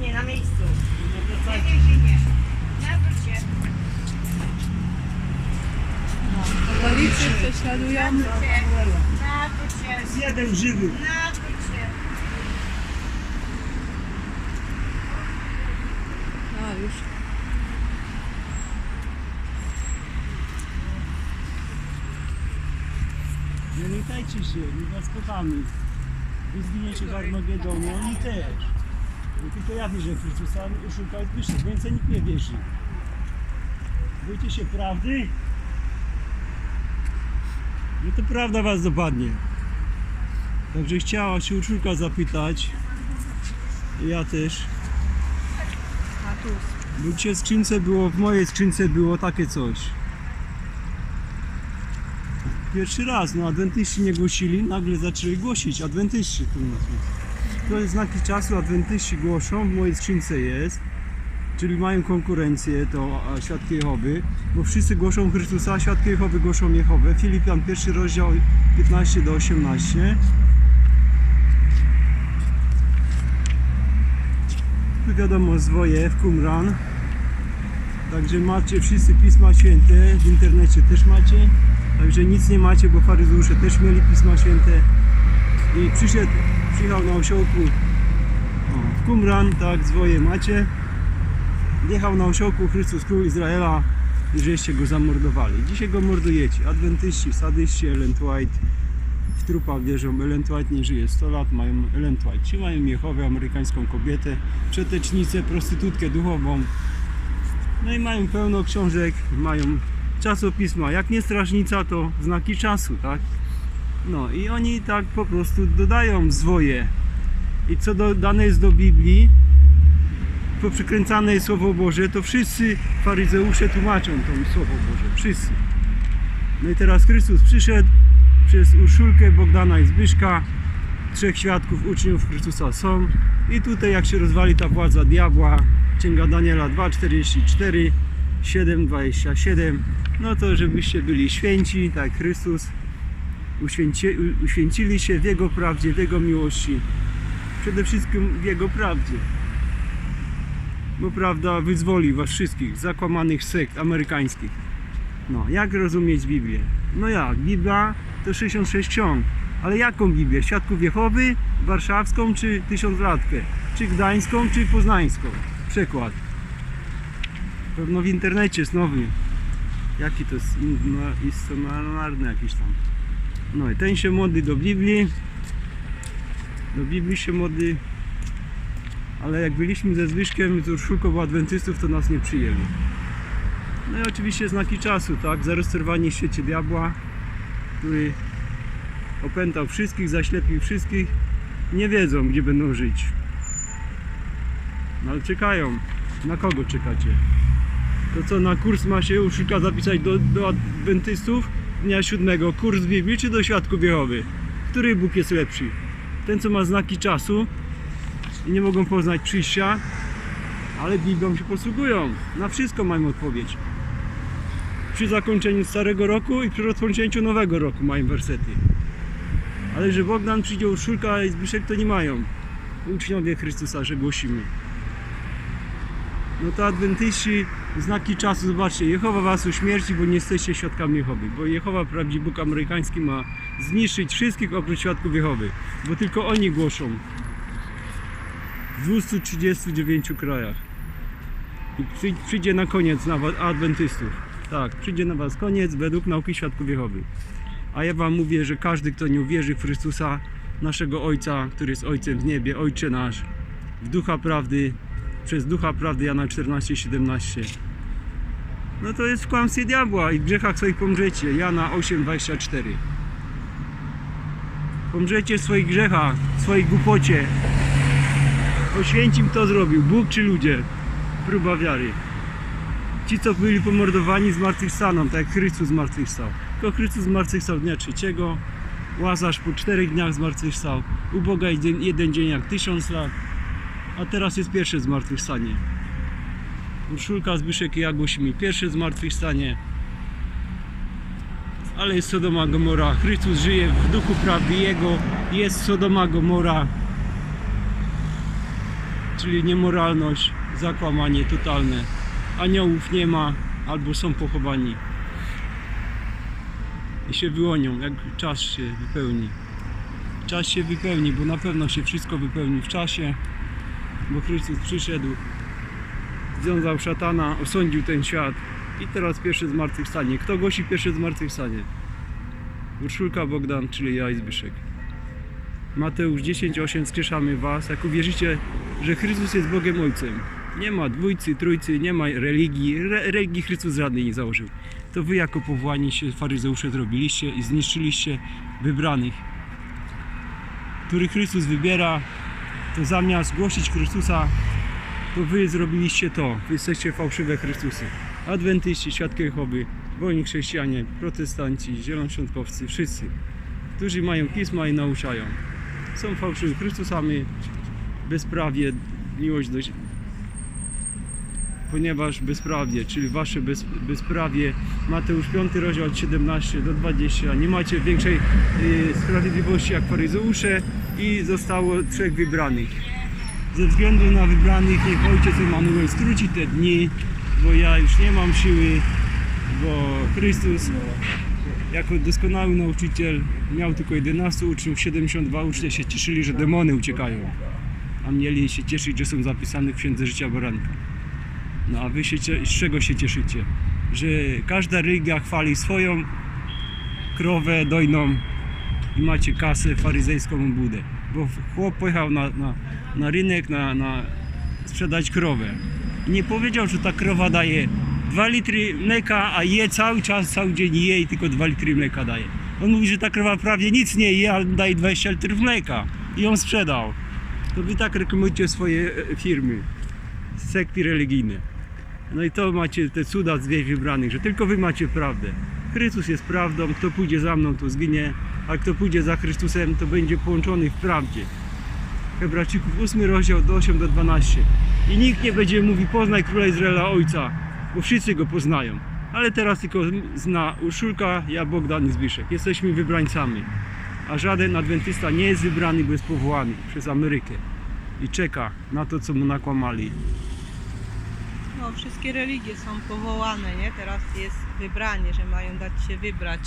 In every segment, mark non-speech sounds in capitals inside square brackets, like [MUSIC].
nie, na miejscu. Nie Nie, wracajcie. nie, nie, nie. Nawróć się. Katolicy prześladują. Nawróć się. Nawróć się. Jeden żywy. Nawróć się. A, już. Nie lękajcie się, my was kochamy. Wy zginiecie w Armagedonie, oni też. Tylko ja wierzę w Chrystusa, jest Zbyszek, więcej nikt nie wierzy. Boicie się prawdy? No to prawda was dopadnie. Także chciała się Urszulka zapytać. I Ja też. Bo dzisiaj w skrzynce było, w mojej skrzynce było takie coś. Pierwszy raz, no adwentyści nie głosili, nagle zaczęli głosić, adwentyści tu nas jest. To jest znaki czasu, adwentyści głoszą, w mojej skrzynce jest, czyli mają konkurencję, to Świadki Jehowy, bo wszyscy głoszą Chrystusa, a Świadki Jehowy głoszą Jehowę. Filipian, pierwszy rozdział 15 do 18. Tu wiadomo, zwoje w Qumran. Także macie wszyscy Pisma Święte, w internecie też macie. Także nic nie macie, bo faryzeusze też mieli Pisma Święte. I przyszedł, przyjechał na osiołku o, w Qumran, tak, zwoje macie. Wjechał na osiołku Chrystus Król Izraela i żeście go zamordowali. Dzisiaj go mordujecie. Adwentyści, sadyści, Ellen White. W trupach wierzą, Ellen White nie żyje 100 lat, mają Ellen White. Ci mają Jehowę, amerykańską kobietę, przetecznicę, prostytutkę duchową. No i mają pełno książek, mają czasopisma. Jak nie strażnica, to znaki czasu, tak? No i oni tak po prostu dodają zwoje. I co dodane jest do Biblii, to przykręcane jest Słowo Boże, to wszyscy faryzeusze tłumaczą to Słowo Boże. Wszyscy. No i teraz Chrystus przyszedł przez Urszulkę, Bogdana i Zbyszka. Trzech świadków uczniów Chrystusa są. I tutaj jak się rozwali ta władza diabła, Księga Daniela 2,44, 7,27, no to żebyście byli święci, tak Chrystus uświęci, uświęcili się w Jego prawdzie, w Jego miłości. Przede wszystkim w Jego prawdzie. Bo prawda wyzwoli was wszystkich zakłamanych sekt amerykańskich. No, jak rozumieć Biblię? No jak? Biblia to 66 ksiąg. Ale jaką Biblię? Świadków Jehowy, warszawską czy tysiąclatkę? Czy gdańską, czy poznańską? Przekład. Pewno w internecie jest nowy. Jaki to jest? Istonarny jakiś tam. No i ten się modli do Biblii. Do Biblii się modli. Ale jak byliśmy ze Zbyszkiem z Urszulką Adwentystów, to nas nie przyjęli. No i oczywiście znaki czasu, tak? Zarozterwanie w świecie diabła, który opętał wszystkich, zaślepił wszystkich. Nie wiedzą, gdzie będą żyć. No ale czekają. Na kogo czekacie? To co, na kurs ma się Urszulka zapisać do, do adwentystów dnia siódmego? Kurs Biblii czy do Świadków Jehowy? Który Bóg jest lepszy? Ten, co ma znaki czasu i nie mogą poznać przyjścia, ale Biblią się posługują. Na wszystko mają odpowiedź. Przy zakończeniu starego roku i przy rozpoczęciu nowego roku mają wersety. Ale że Bogdan przyjdzie Urszulka i Zbyszek to nie mają. Uczniowie Chrystusa, że głosimy. No to adwentyści, znaki czasu, zobaczcie, Jehowa was uśmierci, bo nie jesteście świadkami Jehowy. Bo Jehowa, prawdziwy Bóg amerykański ma zniszczyć wszystkich oprócz świadków Jehowy. Bo tylko oni głoszą. W 239 krajach. I przy- przyjdzie na koniec na was adwentystów. Tak, przyjdzie na was koniec według nauki świadków Jehowy. A ja wam mówię, że każdy, kto nie uwierzy w Chrystusa, naszego Ojca, który jest Ojcem w niebie, Ojcze nasz, w Ducha Prawdy, przez Ducha Prawdy Jana 14:17. No to jest w kłamstwie diabła i w grzechach swoich pomrzecie. Jana 8:24. Pomrzecie w swoich grzechach, w swojej głupocie. Oświęcim to zrobił, Bóg czy ludzie? Próba wiary. Ci, co byli pomordowani, zmartwychwstaną, tak jak Chrystus zmartwychwstał. Tylko Chrystus zmartwychwstał dnia trzeciego, Łazarz po czterech dniach zmartwychwstał, u Boga jeden, jeden dzień jak tysiąc lat, a teraz jest pierwsze zmartwychwstanie. Urszulka, Zbyszek i ja głosimy pierwsze zmartwychwstanie, ale jest Sodoma Gomora. Chrystus żyje w duchu prawdy Jego, jest Sodoma Gomora. czyli niemoralność, zakłamanie totalne. Aniołów nie ma, albo są pochowani. I się wyłonią, jak czas się wypełni. Czas się wypełni, bo na pewno się wszystko wypełni w czasie, bo Chrystus przyszedł, związał szatana, osądził ten świat i teraz pierwsze zmartwychwstanie. Kto głosi pierwsze zmartwychwstanie? Urszulka Bogdan, czyli ja i Zbyszek. Mateusz 10:8 skrzeszamy was, jak uwierzycie, że Chrystus jest Bogiem Ojcem. Nie ma dwójcy, trójcy, nie ma religii. Re, religii Chrystus żadnej nie założył. To wy jako powołani się faryzeusze zrobiliście i zniszczyliście wybranych, których Chrystus wybiera, to zamiast głosić Chrystusa, to wy zrobiliście to. Wy jesteście fałszywe Chrystusy. Adwentyści, świadki Jehowy, wolni chrześcijanie, protestanci, zielonoświątkowcy, wszyscy, którzy mają pisma i nauczają. Są fałszywymi Chrystusami, bezprawie, miłość do ponieważ bezprawie, czyli wasze bez, bezprawie, Mateusz 5 rozdział od 17 do 20, nie macie większej y, sprawiedliwości jak faryzeusze i zostało trzech wybranych. Ze względu na wybranych niech Ojciec Emanuel skróci te dni, bo ja już nie mam siły, bo Chrystus jako doskonały nauczyciel miał tylko 11 uczniów, 72 ucznie się cieszyli, że demony uciekają, a mieli się cieszyć, że są zapisane w Księdze Życia Baranka. No a wy się, z czego się cieszycie? Że każda religia chwali swoją krowę dojną i macie kasę faryzejską budę. Bo chłop pojechał na, na, na rynek na, na sprzedać krowę. I nie powiedział, że ta krowa daje 2 litry mleka, a je cały czas, cały dzień je i tylko 2 litry mleka daje. On mówi, że ta krowa prawie nic nie je, ale daje 20 litrów mleka. I ją sprzedał. To wy tak reklamujecie swoje e, firmy, sekty religijne. No i to macie te cuda z wieś wybranych, że tylko wy macie prawdę. Chrystus jest prawdą, kto pójdzie za mną, to zginie, a kto pójdzie za Chrystusem, to będzie połączony w prawdzie. Hebrajczyków 8 rozdział do 8 do 12. I nikt nie będzie mówił poznaj króla Izraela Ojca, bo wszyscy go poznają. Ale teraz tylko zna Urszulka, ja Bogdan i Zbyszek. Jesteśmy wybrańcami. A żaden adwentysta nie jest wybrany, bo jest powołany przez Amerykę. I czeka na to, co mu nakłamali. No, wszystkie religie są powołane, nie? Teraz jest wybranie, że mają dać się wybrać.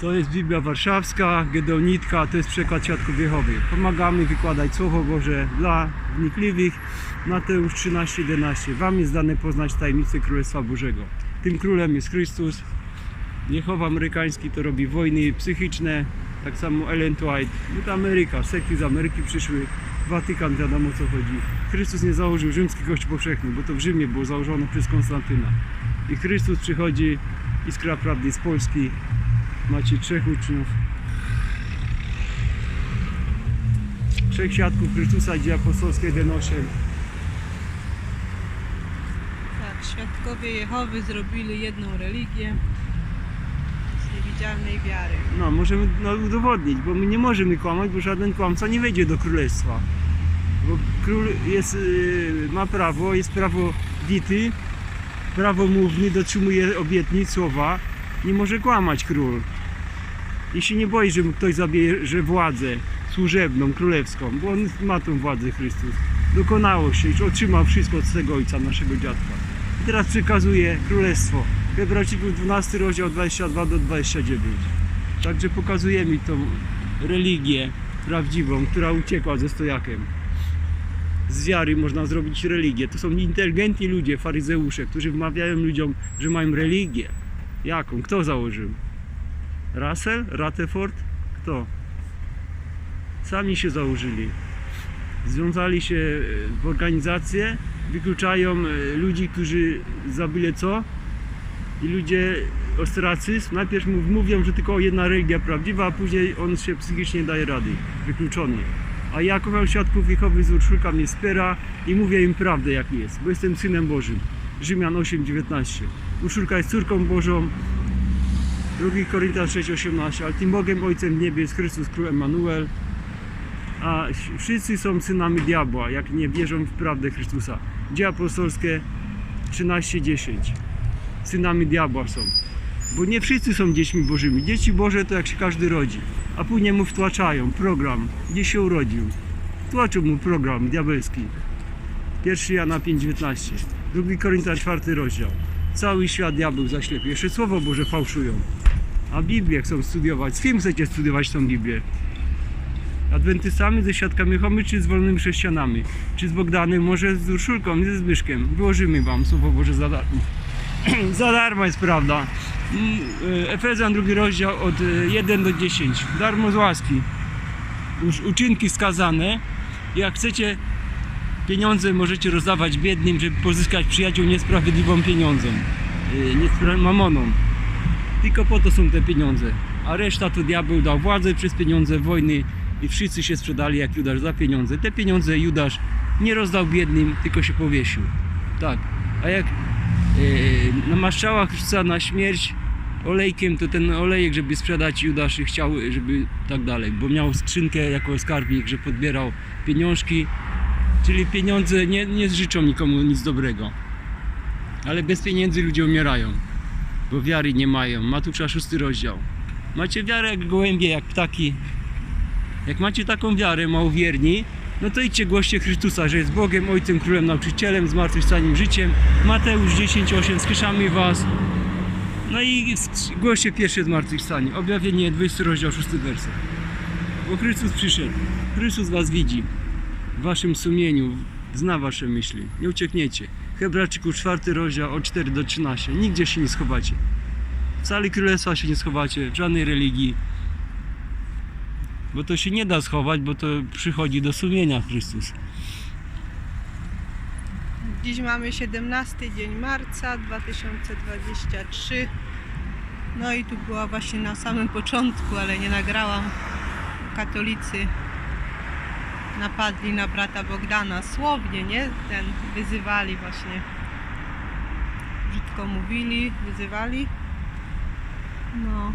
To jest Biblia Warszawska, Gedeonitka, to jest przekład Świadków Jehowy. Pomagamy wykładać Słowo Boże dla wnikliwych. Mateusz 13:11. Wam jest dane poznać tajemnice Królestwa Bożego. Tym królem jest Chrystus. Jehowa amerykański to robi wojny psychiczne, tak samo Ellen White. To Ameryka, sekty z Ameryki przyszły, Watykan wiadomo co chodzi. Chrystus nie założył rzymski kościół powszechny, bo to w Rzymie było założone przez Konstantyna. I Chrystus przychodzi, iskra prawdy z Polski, Macie trzech uczniów. Trzech świadków Chrystusa, dzieje apostolskie 1.8. Tak, świadkowie Jehowy zrobili jedną religię niewidzialnej wiary. No, możemy no, udowodnić, bo my nie możemy kłamać, bo żaden kłamca nie wejdzie do królestwa. Bo król jest, yy, ma prawo, jest prawowity, prawomówny, dotrzymuje obietnic, słowa. Nie może kłamać król. I się nie boi, że mu ktoś zabierze władzę służebną, królewską, bo on ma tą władzę Chrystus. Dokonało się, już otrzymał wszystko od swego ojca, naszego dziadka. I teraz przekazuje królestwo. Hebrajczyków 12 rozdział 22 do 29. Także pokazujemy tą religię prawdziwą, która uciekła ze stojakiem. Z wiary można zrobić religię. To są inteligentni ludzie, faryzeusze, którzy wmawiają ludziom, że mają religię. Jaką? Kto założył? Russell? Rutherford? Kto? Sami się założyli. Związali się e, w organizację, wykluczają e, ludzi, którzy za byle co. I ludzie ostracyzm, najpierw mówią, że tylko jedna religia prawdziwa, a później on się psychicznie daje rady. Wykluczony. A ja kocham świadków Jehowy z Urszulka mnie wspiera i mówię im prawdę jak jest, bo jestem synem Bożym. Rzymian 8:19. Urszulka jest córką Bożą, 2 Koryntian 6,18 Ale tym Bogiem Ojcem w niebie jest Chrystus Król Emanuel A wszyscy są synami diabła Jak nie wierzą w prawdę Chrystusa Dzieje apostolskie 13,10 Synami diabła są Bo nie wszyscy są dziećmi bożymi Dzieci Boże to jak się każdy rodzi A później mu wtłaczają program Gdzie się urodził Wtłaczą mu program diabelski 1 Jana 5,19. 2 Korynta 4 rozdział. Cały świat diabeł zaślepia. Jeszcze Słowo Boże fałszują. A Biblię chcą studiować. Z kim chcecie studiować tą Biblię? Adwentystami, ze świadkami Jehowy, czy z wolnymi chrześcijanami? Czy z Bogdanem, może z Urszulką, nie ze Zbyszkiem? Wyłożymy wam Słowo Boże za darmo. [CLEARS THROAT] za darmo jest prawda. Y, Efezjan drugi rozdział od y, 1 do 10. Darmo z łaski. Już uczynki skazane. Jak chcecie pieniądze możecie rozdawać biednym, żeby pozyskać przyjaciół niesprawiedliwą pieniądzem. y, niespra- mamoną. Tylko po to są te pieniądze. A reszta to diabeł dał władzę przez pieniądze wojny i wszyscy się sprzedali jak Judasz za pieniądze. Te pieniądze Judasz nie rozdał biednym, tylko się powiesił. Tak. A jak namaszczała Chrystusa na śmierć olejkiem, to ten olejek, żeby sprzedać Judasz i chciał, żeby tak dalej, bo miał skrzynkę jako skarbnik, że podbierał pieniążki, czyli pieniądze nie, nie życzą nikomu nic dobrego. Ale bez pieniędzy ludzie umierają bo wiary nie mają. Matusza szósty rozdział. Macie wiarę jak gołębie, jak ptaki. Jak macie taką wiarę, małowierni, no to idźcie głoście Chrystusa, że jest Bogiem, Ojcem, Królem, Nauczycielem, zmartwychwstaniem, życiem. Mateusz 10:8 skrzeszamy was. No i głoście pierwsze zmartwychwstanie. Objawienie 20 rozdział 6 werset. Bo Chrystus przyszedł. Chrystus was widzi. W waszym sumieniu. Zna wasze myśli. Nie uciekniecie. Hebrajczyków 4 rozdział od 4 do 13. Nigdzie się nie schowacie. W cali królestwa się nie schowacie, w żadnej religii. Bo to się nie da schować, bo to przychodzi do sumienia Chrystus. Dziś mamy 17 dzień marca 2023. No i tu była właśnie na samym początku, ale nie nagrałam. Katolicy napadli na brata Bogdana słownie, nie? Ten wyzywali właśnie. Brzydko mówili, wyzywali. No.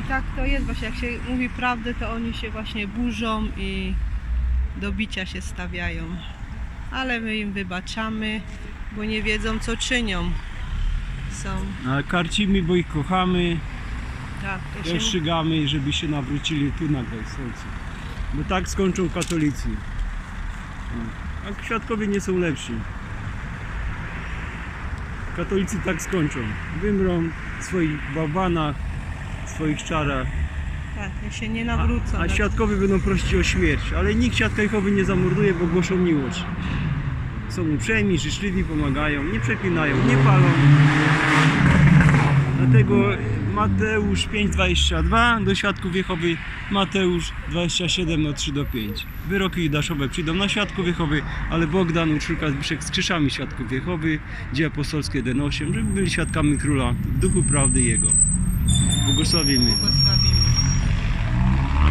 I tak to jest właśnie, jak się mówi prawdę, to oni się właśnie burzą i do bicia się stawiają ale my im wybaczamy, bo nie wiedzą co czynią. Są, A karcimy, bo ich kochamy, tak, to się, rozstrzygamy, żeby się nawrócili tu na tej sercu. Bo tak skończą katolicy. No. A świadkowie nie są lepsi. Katolicy tak skończą. Wymrą w swoich bałwanach, swoich czarach. tak, jak się nie nawrócą. A, a no, świadkowie będą prosić o śmierć, ale nikt świadka Jehowy nie zamorduje, bo głoszą miłość. Są uprzejmi, życzliwi, pomagają, nie przeklinają, nie palą. Dlatego Mateusz 5,22 do świadków Jehowy, Mateusz 27 od 3 do 5. Wyroki Judaszowe przyjdą na świadków Jehowy, ale Bogdan, Urszulka, Zbyszek z krzyżami świadków Jehowy, dzieje apostolskie 1,8, żeby byli świadkami króla w duchu prawdy Jego. Yugoslavya mı? Yugoslavya.